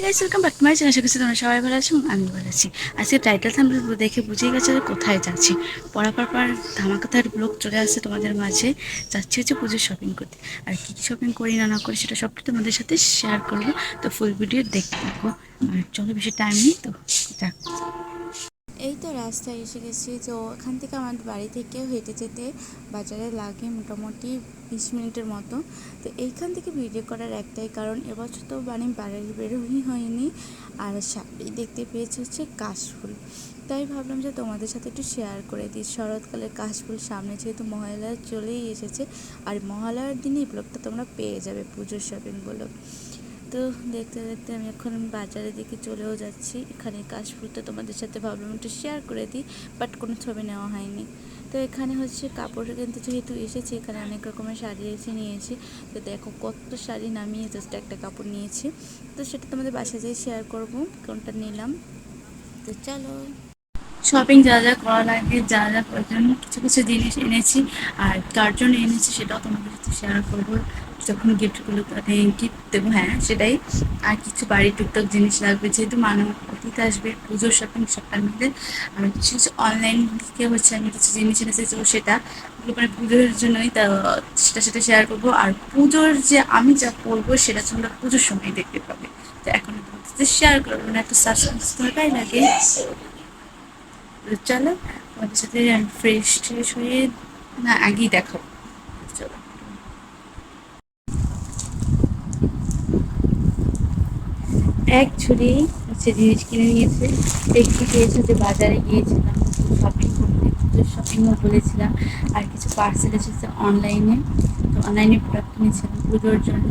Hi guys welcome back to my channel আশা তোমরা সবাই ভালো আছো আমি ভালো আছি। আজকে টাইটেল থাম্বনেল দেখে বুঝেই গেছে যে কোথায় যাচ্ছি। পড়ার পর ধামাকাতার ব্লগ চলে আসছে তোমাদের মাঝে। যাচ্ছি হচ্ছে পুজোর শপিং করতে। আর কী কী শপিং করি না না করি সেটা সবটা তোমাদের সাথে শেয়ার করব। তো ফুল ভিডিও দেখতে থাকো। আর চলো বেশি টাইম নেই, তো যাক এই তো রাস্তায় এসে গেছি, তো এখান থেকে আমার বাড়ি থেকে হেঁটে যেতে বাজারে লাগে মোটামুটি বিশ মিনিটের মতো। তো এইখান থেকে ভিডিও করার একটাই কারণ, এবছর তো মানে বাড়ির বেরোই হয়নি। আর সামনেই দেখতে পেয়েছি হচ্ছে কাশফুল। তাই ভাবলাম যে তোমাদের সাথে একটু শেয়ার করে দিই। শরৎকালের কাশফুল সামনে যেহেতু মহালয়া চলেই এসেছে, আর মহালয়ার দিনে এই ব্লগটা তোমরা পেয়ে যাবে পুজোর শপিং ব্লগ তো দেখতে দেখতে আমি এখন বাজারের দিকে চলেও যাচ্ছি। এখানে কাশফুলটা তোমাদের সাথে ভাবলাম একটু শেয়ার করে দিই বাট কোনো ছবি নেওয়া হয়নি। তো এখানে হচ্ছে কাপড় কিন্তু যেহেতু এসেছি, এখানে অনেক রকমের শাড়ি এসে নিয়েছি। তো দেখো কত শাড়ি নামিয়ে জাস্ট একটা কাপড় নিয়েছি। তো সেটা তোমাদের বাসায় যেয়ে শেয়ার করব, কোনটা নিলাম। তো চলো। শপিং যা যা করা লাগে, যা যা প্রয়োজন কিছু কিছু জিনিস এনেছি। আর কার জন্য এনেছি সেটাও তোমাদের সাথে শেয়ার করব। যখন গিফটগুলো গিফট দেবো হ্যাঁ সেটাই। আর কিছু বাড়ির টুকটাক জিনিস লাগবে, যেহেতু মানব অতীত আসবে পুজোর শপিং সবটা মিলে। আমি কিছু কিছু অনলাইন থেকে হচ্ছে আমি কিছু জিনিস এনেছি, তো সেটা মানে পুজোর জন্যই তা সেটা সেটা শেয়ার করব। আর পুজোর যে আমি যা করব, সেটা তোমরা পুজোর সময় দেখতে পাবে। তো এখন শেয়ার করব। না একটু থাকাই লাগে। চলো তোমাদের সাথে ফ্রেশ ট্রেশ হয়ে না, আগেই দেখাবো। চলো। এক ছুরি হচ্ছে জিনিস কিনে নিয়েছে। একটু গিয়েছে যে বাজারে গিয়েছিলাম শপিং করতে পুজোর শপিংও বলেছিলাম, আর কিছু পার্সেল এসেছে অনলাইনে তো অনলাইনে প্রোডাক্ট কিনেছিলাম পুজোর জন্য।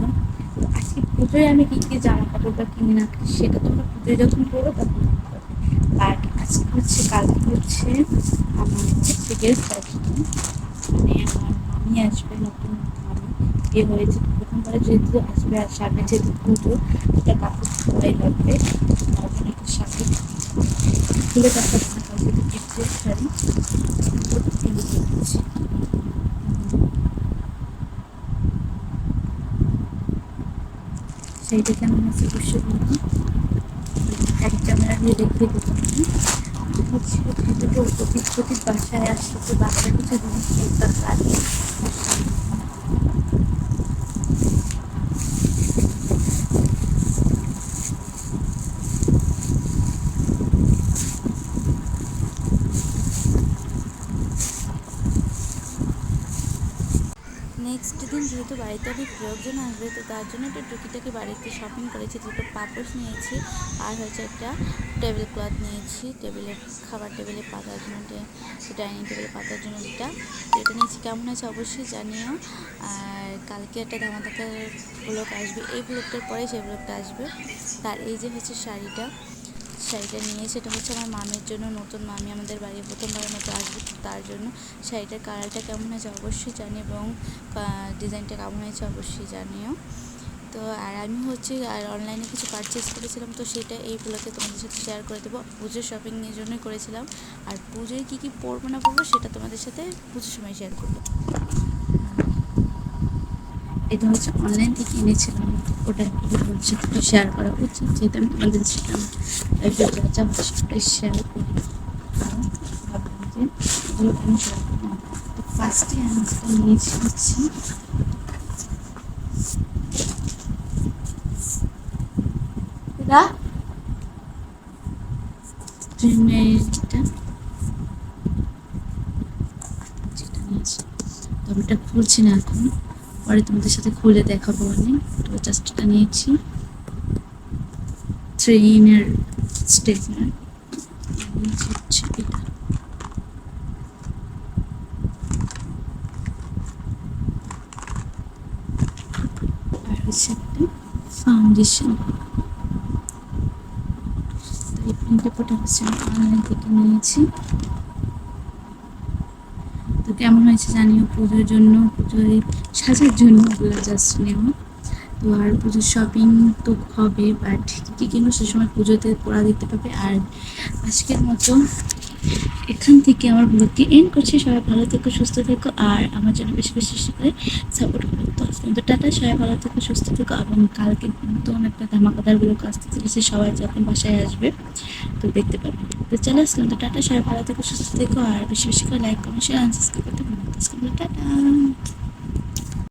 তো আজকে পুজোয় আমি কী কী জামা কাপড় বা কিনে না, সেটা তোমরা পুজোয় যখন করব তখন। আর আজকে হচ্ছে কালকে হচ্ছে আমার হচ্ছে গেস্ট আসবে মানে আমার মামি আসবে, নতুন মামি। বিয়ে হয়েছে, প্রথমবার যেহেতু আসবে, আর সামনে যেহেতু পুজো একটা কাপড় সবাই লাগবে। তার জন্য একটা শাড়ি খুলে যাচ্ছে কালকে তো গিফটের শাড়ি কিনে দিচ্ছি সেইটা কেমন আছে অবশ্যই বলব এক ক্যামেরা দিয়ে দেখিয়ে দেবো হচ্ছে ভিডিওতে অতীত অতীত বাসায় আসতে বাচ্চা কিছু জিনিস দরকার লাগে নেক্সট দিন যেহেতু বাড়িতে অনেক লোকজন আসবে, তো তার জন্য একটা টুকিটাকি বাড়িতে শপিং করেছি। দুটো পাপোশ নিয়েছি আর হচ্ছে একটা টেবিল ক্লথ নিয়েছি। টেবিলে খাবার টেবিলে পাতার জন্য ডাইনিং টেবিলে পাতার জন্য যেটা এটা নিয়েছি। কেমন আছে অবশ্যই জানিও। আর কালকে একটা ধামাধাকার ব্লগ আসবে। এই ব্লগটার পরে সেই ব্লগটা আসবে। তার এই যে হচ্ছে শাড়িটা শাড়িটা নিয়ে সেটা হচ্ছে আমার মামের জন্য, নতুন মামি আমাদের বাড়ি প্রথমবারের মতো আসবে তার জন্য। শাড়িটার কালারটা কেমন হয়েছে অবশ্যই জানি এবং ডিজাইনটা কেমন হয়েছে অবশ্যই জানিও। তো আর আমি হচ্ছে, আর অনলাইনে কিছু পারচেস করেছিলাম, তো সেটা এই ব্লগে তোমাদের সাথে শেয়ার করে দেবো। পুজোর শপিং এর জন্যই করেছিলাম। আর পুজোয় কী কী পরবো না পরবো সেটা তোমাদের সাথে পুজোর সময় শেয়ার করব। এটা হচ্ছে অনলাইন থেকে এনেছিলাম। ওটা হচ্ছে একটু শেয়ার করা উচিত, যেহেতু আমি তোমাদের একটু যা যা শেয়ার করি। ভাবলাম যে এগুলো তো ফার্স্টে আমি যেটা নিয়েছি হচ্ছে ট্রেনের যেটা নিয়েছি। তবে এটা খুলছি না এখন। পরে তোমাদের সাথে খুলে দেখাবো আমি তো জাস্ট এটা নিয়েছি। থ্রি ইনের আর হচ্ছে একটা ফাউন্ডেশন এই হচ্ছে আমি অনলাইন থেকে নিয়েছি। তো কেমন হয়েছে জানিও? পুজোর জন্য পুজোর সাজার জন্য ওগুলো জাস্ট নেওয়া তো আর পুজোর শপিং তো হবে বাট কী কী কিনবো সে সময় পুজোতে পড়া দেখতে পাবে। আর আজকের মতো এখান থেকে আমার ব্লগটি এন্ড করছি। সবাই ভালো থেকো, সুস্থ থেকো, আর আমার জন্য বেশি বেশি করে সাপোর্ট করো। তো কিন্তু টাটা, সবাই ভালো থেকো, সুস্থ থেকো, এবং কালকে নতুন একটা ধামাকাদার ব্লগ আসতে চলেছে, সবাই যখন বাসায় আসবে, তো দেখতে পারবে। তো চলে আসলাম তো টাটা, সবাই ভালো থেকো, সুস্থ থেকো, আর বেশি বেশি করে লাইক কমেন্ট শেয়ার আনসাবস্ক্রাইব করতে টাটা।